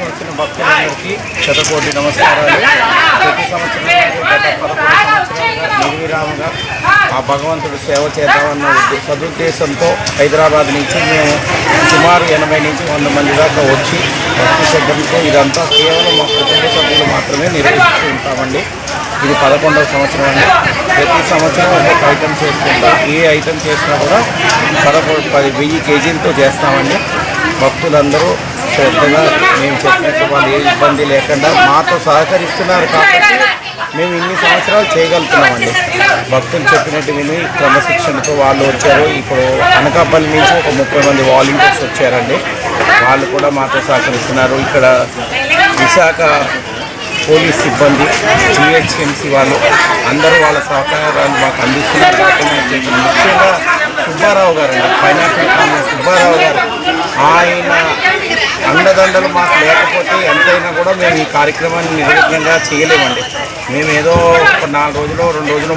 కోసం వచ్చిన భక్తులందరికీ శతకోటి నమస్కారాలు. ప్రతి సంవత్సరం గత పదకొండు సంవత్సరాలుగా నిర్విరామంగా ఆ భగవంతుడు సేవ చేద్దామన్న సదుద్దేశంతో హైదరాబాద్ నుంచి మేము సుమారు ఎనభై నుంచి వంద మంది దాకా వచ్చి భక్తి శ్రద్ధలతో ఇదంతా కేవలం మా కుటుంబ సభ్యులు మాత్రమే నిర్వహిస్తూ ఉంటామండి. ఇది పదకొండవ సంవత్సరం అండి. ప్రతి సంవత్సరం ఒక్కొక్క ఐటెం చేస్తుంటాం ఏ ఐటెం చేసినా కూడా పదకొండు పది వెయ్యి కేజీలతో చేస్తామండి. భక్తులందరూ శ్రద్ధగా మేము చెప్పినట్టు వాళ్ళు ఏ ఇబ్బంది లేకుండా మాతో సహకరిస్తున్నారు కాబట్టి మేము ఇన్ని సంవత్సరాలు చేయగలుగుతున్నామండి. భక్తులు చెప్పినట్టు విని క్రమశిక్షణతో వాళ్ళు వచ్చారు. ఇప్పుడు అనకాపల్లి నుంచి ఒక ముప్పై మంది వాలంటీర్స్ వచ్చారండి. వాళ్ళు కూడా మాతో సహకరిస్తున్నారు. ఇక్కడ విశాఖ పోలీస్ సిబ్బంది జిహెచ్ఎంసీ వాళ్ళు అందరూ వాళ్ళ సహకారాలు మాకు అందిస్తున్నారు కాబట్టి ముఖ్యంగా సుబ్బారావు గారు అండి పైనాపిల్ సుబ్బారావు గారు. ఆయన అండదండలు మాకు లేకపోతే ఎంతైనా కూడా మేము ఈ కార్యక్రమాన్ని నిర్విఘ్నంగా చేయలేమండి. మేము ఏదో ఒక నాలుగు రోజులు రెండు రోజులు